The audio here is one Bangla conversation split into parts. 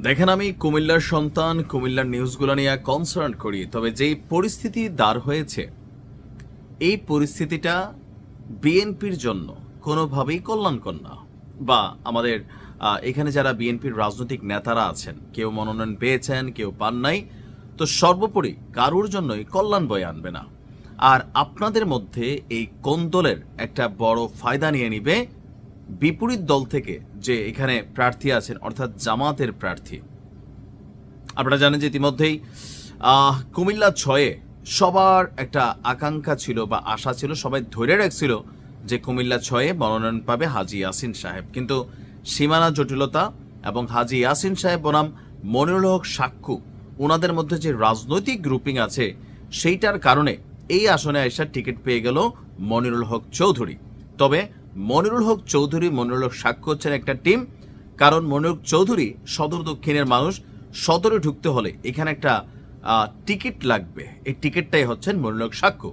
দেখেন আমি কুমিল্লার সন্তান, কুমিল্লার নিউজগুলো নিয়ে কনসার্ন করি, তবে যেই পরিস্থিতি দাঁড় হয়েছে, এই পরিস্থিতিটা বিএনপির জন্য কোনোভাবেই কল্যাণকর না। বা আমাদের এখানে যারা বিএনপির রাজনৈতিক নেতারা আছেন, কেউ মনোনয়ন পেয়েছেন, কেউ পান নাই, তো সর্বোপরি কারোর জন্যই কল্যাণ বয়ে আনবে না। আর আপনাদের মধ্যে এই কোন্দলের একটা বড় ফায়দা নিয়ে নিবে বিপরীত দল থেকে যে এখানে প্রার্থী আছেন, অর্থাৎ জামাতের প্রার্থী। আপনারা জানেন যে ইতিমধ্যেই কুমিল্লা ছয়ে সবার একটা আকাঙ্ক্ষা ছিল বা আশা ছিল, সবাই ধরে রাখছিল যে কুমিল্লা ছয়ে মনোনয়ন পাবে হাজি ইয়াসিন সাহেব। কিন্তু সীমানা জটিলতা এবং হাজি ইয়াসিন সাহেব বনাম মনিরুল হক সাক্ষু ওনাদের মধ্যে যে রাজনৈতিক গ্রুপিং আছে, সেইটার কারণে এই আসনে আসার টিকিট পেয়ে গেল মনিরুল হক চৌধুরী। তবে মনিরুল হক চৌধুরী, মনিরুল হক সাক্ষ্য হচ্ছেন একটা টিম। কারণ মনিরুল চৌধুরী সদর দক্ষিণের মানুষ, সদরে ঢুকতে হলে এখানে একটা টিকিট লাগবে। এই টিকিটটাই হচ্ছেন মনিরুল হক সাক্ষ্য।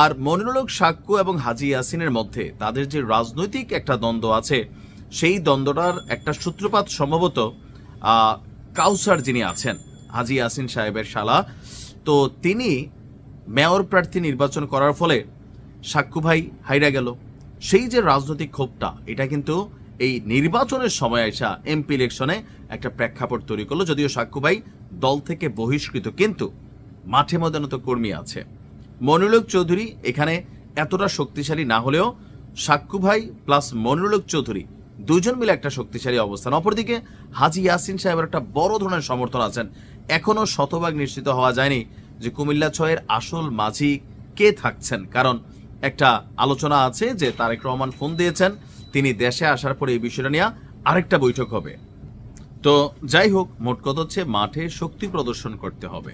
আর মনিরুল হক সাক্ষ্য এবং হাজি ইয়াসিনের মধ্যে তাদের যে রাজনৈতিক একটা দ্বন্দ্ব আছে, সেই দ্বন্দ্বটার একটা সূত্রপাত সম্ভবত কাউসার যিনি আছেন, হাজি ইয়াসিন সাহেবের শালা, তো তিনি মেয়র প্রার্থী নির্বাচন করার ফলে সাক্ষ্য ভাই হাইরা গেল। সেই যে রাজনৈতিক ক্ষোভটা, এটা কিন্তু এই নির্বাচনের সময় আসা এমপি ইলেকশনে একটা প্রেক্ষাপট তৈরি করল। যদিও সাক্ষ্য ভাই, দল থেকে বহিষ্কৃত কিন্তু মাঠে ময়দানে তো কর্মী আছে। মনিরুলক চৌধুরী এখানে এতটা শক্তিশালী না হলেও সাক্ষ্য ভাই প্লাস মনিরুলক চৌধুরী দুজন মিলে একটা শক্তিশালী অবস্থান। অপরদিকে হাজি ইয়াসিন সাহেবের একটা বড় ধরনের সমর্থন আছেন। এখনও শতভাগ নিশ্চিত হওয়া যায়নি যে কুমিল্লা ছয়ের আসল মাঝি কে থাকছেন। কারণ একটা আলোচনা আছে যে তারেক রহমান ফোন দিয়েছেন, তিনি দেশে আসার পরে এই বিষয়টা নিয়ে আরেকটা বৈঠক হবে। তো যাই হোক, মোট কথা হচ্ছে মাঠে শক্তি প্রদর্শন করতে হবে।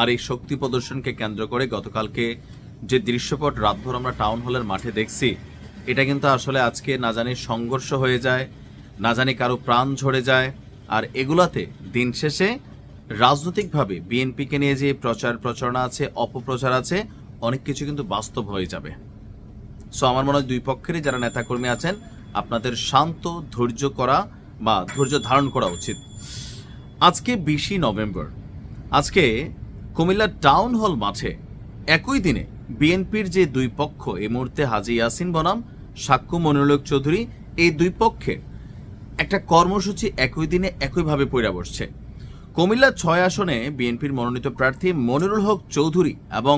আর এই শক্তি প্রদর্শনকে কেন্দ্র করে গতকালকে যে দৃশ্যপট রাতভর আমরা টাউন হলের মাঠে দেখছি, এটা কিন্তু আসলে আজকে না জানি সংঘর্ষ হয়ে যায়, না জানি কারও প্রাণ ঝরে যায়। আর এগুলাতে দিন শেষে রাজনৈতিকভাবে বিএনপিকে নিয়ে যে প্রচার প্রচারণা আছে, অপপ্রচার আছে অনেক কিছু কিন্তু বাস্তব হয়ে যাবে। সো আমার মনে হয় দুই পক্ষেরই যারা নেতাকর্মী আছেন, আপনাদের শান্ত, ধৈর্য করা বা ধৈর্য ধারণ করা উচিত। আজকে বিশে নভেম্বর। আজকে কুমিল্লা টাউন হল মাঠে একই দিনে বিএনপির যে দুই পক্ষ এই মুহূর্তে হাজি ইয়াসিন বনাম, সাক্ষ্য মনিরুলক চৌধুরী, এই দুই পক্ষের একটা কর্মসূচি একই দিনে একইভাবে পইরা বসছে। কুমিল্লা ছয় আসনে বিএনপির মনোনীত প্রার্থী মনিরুল হক চৌধুরী এবং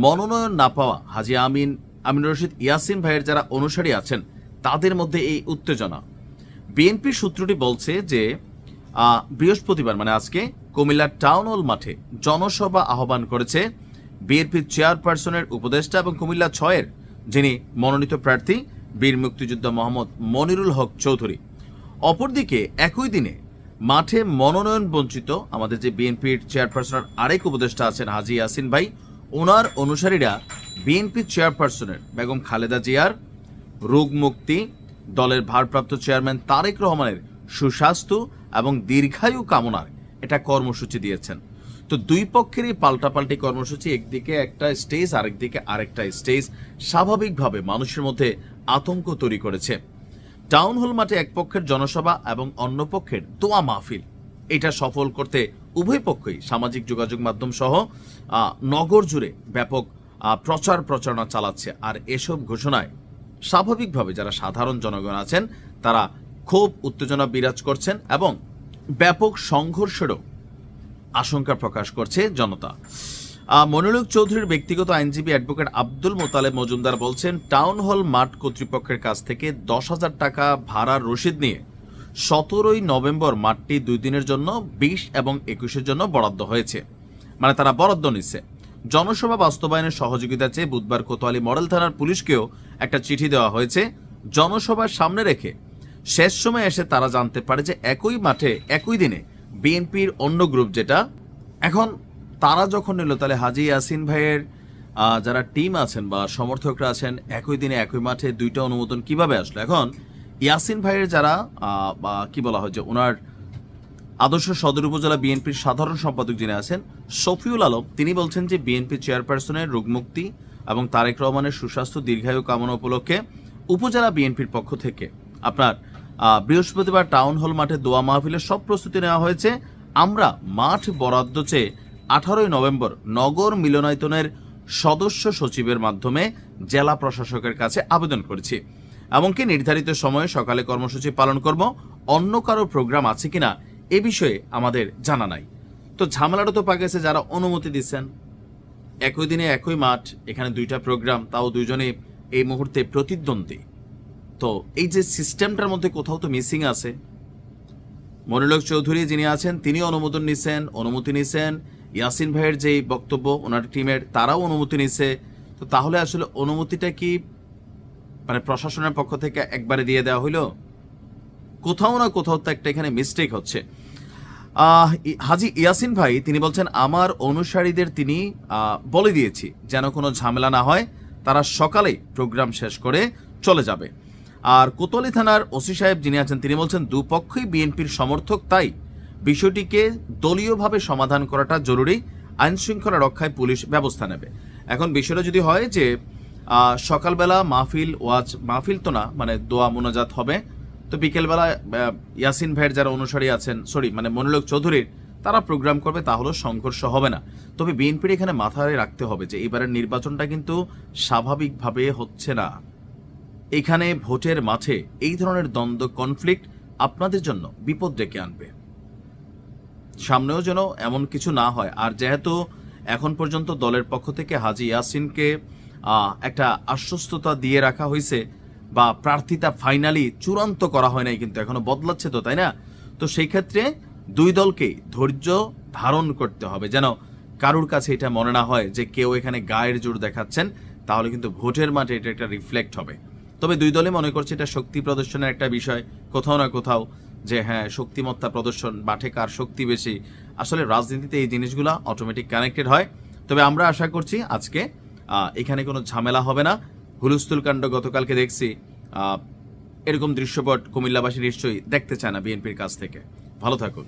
মনোনয়ন না পাওয়া হাজি আমিন আমিন রশিদ, ইয়াসিন ভাইয়ের যারা অনুসারী আছেন, তাদের মধ্যে এই উত্তেজনা। বিএনপি সূত্রটি বলছে যে বৃহস্পতিবার মানে আজকে, কুমিল্লা টাউন হল মাঠে জনসভা আহ্বান করেছে বিএনপির চেয়ারপারসনের উপদেষ্টা এবং কুমিল্লা ছয়ের, যিনি মনোনীত প্রার্থী, বীর মুক্তিযোদ্ধা মোহাম্মদ মনিরুল হক চৌধুরী। অপরদিকে, একই দিনে মাঠে মনোনয়ন বঞ্চিত আমাদের যে বিএনপির চেয়ারপারসনের আরেক উপদেষ্টা আছেন হাজি ইয়াসিন ভাই ওনার অনুসারীরা বিএনপির চেয়ারপারসনের বেগম খালেদা জিয়ার রোগ মুক্তি দলের ভারপ্রাপ্ত চেয়ারম্যান তারেক রহমানের সুস্বাস্থ্য এবং দীর্ঘায়ু কামনার এটা কর্মসূচি দিয়েছেন। তো দুই পক্ষেরই পাল্টাপাল্টি কর্মসূচি, একদিকে একটা স্টেজ, আরেকদিকে আরেকটা স্টেজ স্বাভাবিকভাবে মানুষের মধ্যে আতঙ্ক তৈরি করেছে। টাউন হল মাঠে এক পক্ষের জনসভা এবং অন্য পক্ষের দোয়া মাহফিল, এটা সফল করতে উভয় পক্ষই সামাজিক যোগাযোগ মাধ্যম সহ নগর জুড়ে ব্যাপক প্রচার প্রচারণা চালাচ্ছে। আর এসব ঘোষণায় স্বাভাবিকভাবে যারা সাধারণ জনগণ আছেন, তারা খুব উত্তেজনা বিরাজ করছেন এবং ব্যাপক সংঘর্ষেরও আশঙ্কা প্রকাশ করছে জনতা। মনিরুল চৌধুরীর ব্যক্তিগত আইনজীবী অ্যাডভোকেট আব্দুল মোতালেব মজুমদার বলছেন, টাউন হল মাঠ কর্তৃপক্ষের কাছ থেকে দশ হাজার টাকা ভাড়ার রসিদ নিয়ে সতেরোই নভেম্বর মাঠটি দুই দিনের জন্য, বিশ এবং একুশের জন্য বরাদ্দ হয়েছে। মানে তারা বরাদ্দ নিচ্ছে। জনসভা বাস্তবায়নের সহযোগিতা চেয়ে বুধবার কোতোয়ালি মডেল থানার পুলিশকেও একটা চিঠি দেওয়া হয়েছে। জনসভার সামনে রেখে শেষ সময় এসে তারা জানতে পারে যে একই মাঠে, একই দিনে বিএনপির অন্য গ্রুপ যেটা। এখন তারা যখন নিল, তাহলে হাজি ইয়াসিন ভাইয়ের যারা টিম আছেন বা সমর্থকরা আছেন, একই দিনে, একই মাঠে দুইটা অনুমোদন কীভাবে আসলো? এখন ইয়াসিন ভাইয়ের যারা কি বলা হয় যে ওনার আদর্শ সদর উপজেলা বিএনপির সাধারণ সম্পাদক যিনি আছেন, শফিউল আলম, তিনি বলছেন যে বিএনপি চেয়ারপারসনের রোগমুক্তি এবং তারেক রহমানের সুস্বাস্থ্য দীর্ঘায়ু কামনা উপলক্ষে উপজেলা বিএনপির পক্ষ থেকে আপনার বৃহস্পতিবার টাউন হল মাঠে দোয়া মাহফিলের সব প্রস্তুতি নেওয়া হয়েছে। আমরা মাঠ বরাদ্দ চেয়ে আঠারোই নভেম্বর নগর মিলনায়তনের সদস্য সচিবের মাধ্যমে জেলা প্রশাসকের কাছে আবেদন করেছি। এমনকি নির্ধারিত সময়ে সকালে কর্মসূচি পালন করব। অন্য কারও প্রোগ্রাম আছে কিনা এ বিষয়ে আমাদের জানা নাই। তো ঝামেলাটা তো পাকেছে যারা অনুমতি দিচ্ছেন। একই দিনে একই মাঠ, এখানে দুইটা প্রোগ্রাম, তাও দুইজনে এই মুহূর্তে প্রতিদ্বন্দ্বী। তো এই যে সিস্টেমটার মধ্যে কোথাও তো মিসিং আছে। মনিলোক চৌধুরী যিনি আছেন, তিনি অনুমোদন নিছেন, অনুমতি নিছেন। ইয়াসিন ভাইয়ের যে বক্তব্য, ওনার টিমের তারাও অনুমতি নিছে। তো তাহলে আসলে অনুমতিটা কি মানে প্রশাসনের পক্ষ থেকে একবারে দিয়ে দেওয়া হইল। কোথাও না কোথাও তো একটা এখানে মিস্টেক হচ্ছে। হাজি ইয়াসিন ভাই, তিনি বলছেন, আমার অনুসারীদের তিনি বলে দিয়েছি, যেন কোনো ঝামেলা না হয়। তারা সকালে প্রোগ্রাম শেষ করে চলে যাবে। আর কোতোয়ালি থানার ওসি সাহেব যিনি আছেন, তিনি বলছেন, দুপক্ষই বিএনপির সমর্থক, তাই বিষয়টিকে দলীয়ভাবে সমাধান করাটা জরুরি। আইন শৃঙ্খলা রক্ষায় পুলিশ ব্যবস্থা নেবে। এখন বিষয়টা যদি হয় যে সকালবেলা মাহফিল ওয়াজ, মাহফিল তো না মানে দোয়া মোনাজাত হবে। তো বিকেলবেলা ইয়াসিন ভাইয়ের যারা অনুসারী আছেন সরি মানে মনোলোক চৌধুরীর, তারা প্রোগ্রাম করবে তাহলেও সংঘর্ষ হবে না। তবে বিএনপির এখানে মাথায় রাখতে হবে যে, এবারের নির্বাচনটা কিন্তু স্বাভাবিকভাবে হচ্ছে না। এখানে ভোটের মাঠে এই ধরনের দ্বন্দ্ব কনফ্লিক্ট আপনাদের জন্য বিপদ ডেকে আনবে। সামনেও যেন এমন কিছু না হয়। আর যেহেতু এখন পর্যন্ত দলের পক্ষ থেকে হাজি ইয়াসিনকে একটা আশ্বস্ততা দিয়ে রাখা হয়েছে বা প্রার্থিতা ফাইনালি চূড়ান্ত করা হয় নাই কিন্তু এখনও বদলাচ্ছে তো, তাই না? তো সেই ক্ষেত্রে দুই দলকেই ধৈর্য ধারণ করতে হবে। যেন কারুর কাছে এটা মনে না হয় যে কেউ এখানে গায়ের জোর দেখাচ্ছেন, তাহলে কিন্তু ভোটের মাঠে এটা একটা রিফ্লেক্ট হবে। তবে দুই দলে মনে করছে এটা শক্তি প্রদর্শনের একটা বিষয়। কোথাও না কোথাও যে হ্যাঁ শক্তিমত্তা প্রদর্শন, মাঠে কার শক্তি বেশি? আসলে রাজনীতিতে এই জিনিসগুলা অটোমেটিক কানেক্টেড হয়। তবে আমরা আশা করছি আজকে এখানে কোনো ঝামেলা হবে না। হুলুস্থুল কাণ্ড গতকালকে দেখছি। এরকম দৃশ্যপট কুমিল্লাবাসী নিশ্চয়ই দেখতে চায় না বিএনপির কাছ থেকে। ভালো থাকুন।